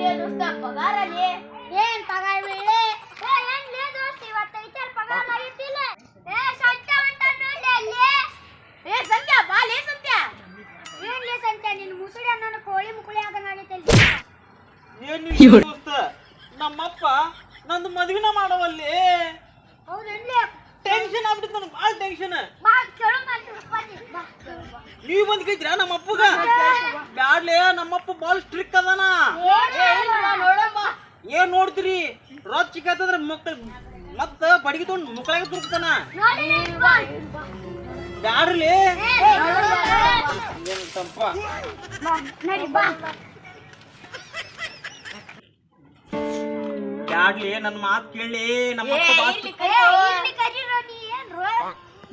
ಲೇ ದೋಸ್ತ ಪಗಾರ ಲೇ ಏನ್ ಪಗಾರ ಬೀಳೆ ಏ ಏನ್ ಲೇ ದೋಸ್ತ ಇವತ್ತು ಐತಾರ ಪಗಾರ ಆಗಿತ್ತಿಲ್ಲ. ಏ ಸಂತ ಅಂತ ನೋಡ್ಲಿ ಅಲ್ಲಿ. ಏ ಸಂತ್ಯಾ ಬಾ ಲೇ ಸಂತ್ಯಾ ಏನ್ ಲೇ ಸಂತ ನಿನ್ ಮುಸುಡಿ ನನ್ನ ಕೋಳಿ ಮುಕುಳಿ ಏನ್ ದೋಸ್ತ? ನಮ್ಮಪ್ಪ ನಂದು ಮದ್ವಿನ ಮಾಡವಲ್ಲಿ. ಹೌದನ್ಲಿ ಟೆನ್ಷನ್ ಆಗ್ಬಿಟ್ಟಿತ್ತು ನನಗೆ ಭಾಳ ಟೆನ್ಷನ್ ಬಾ ಕೇಳು ಮಾಡ್ತೀನಿ ಬಾ ಬಾ. ನೀವ್ ಬಂದ್ ಕೇಳ್ತೀರಾ ನಮ್ಮ ಅಪ್ಪಗ ಬ್ಯಾಡ್ಲೆ ನಮ್ಮಪ್ಪ ಭಾಳ ಸ್ಟ್ರಿಕ್ ಅದನಾ. ನೋಡ್ತೀರಿ ರೊಚ್ಚ ಮಕ್ಳ ಮಕ್ಕಳ ಮತ್ತ ಬಡಗಿ ತಗೊಂಡ್ ಮಕ್ಕಳಾಗ ತುರ್ತಾನ. ಬ್ಯಾಡ್ರಿ. ತಪ್ಪ ಬ್ಯಾಡ್ಲಿ ನನ್ನ ಮಾತು ಕೇಳಿ. ನಮ್ಮ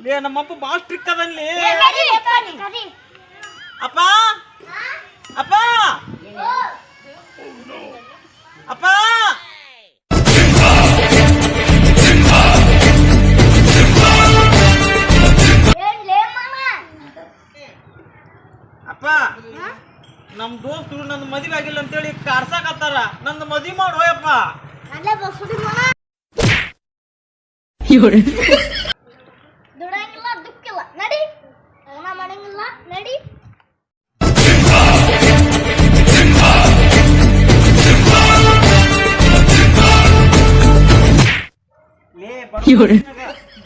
ಲೇ ನಮ್ಮಪ್ಪ ಭಾಳ ಸ್ಟ್ರಿಕ್ ಅದನ್ಲಿ. ಅಪ್ಪ ಅಪ್ಪ? ಅಪ್ಪ? ಅಪ್ಪ ನಮ್ ದೋಸ್ತರು ನಂದು ಮದಿ ಆಗಿಲ್ಲ ಅಂತೇಳಿ ಕಾರ್ಸಾಕತ್ತಾರ ನಂದು ಮದುವೆ ಮಾಡು ಹೋಯಪ್ಪ. ಅಲ್ಲೇ ಬಸುಡಿ ಮಾಮ. ದುಡಂಗಿಲ್ಲ ದುಕ್ಕಿಲ್ಲ. ನಡಿ. ಅವನ ಮಾಡಂಗಿಲ್ಲ? ನಡಿ. ಲೇ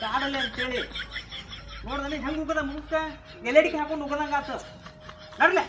ಬ್ಯಾಡಲೆ ಅಂತೇಳಿ. ನೋಡ್ದಲ್ಲಿ ಹೆಂಗ್ ಹೋಗದ ಮುಖ ಎಲೆಡಿಕೆ ಹಾಕೊಂಡು なるね。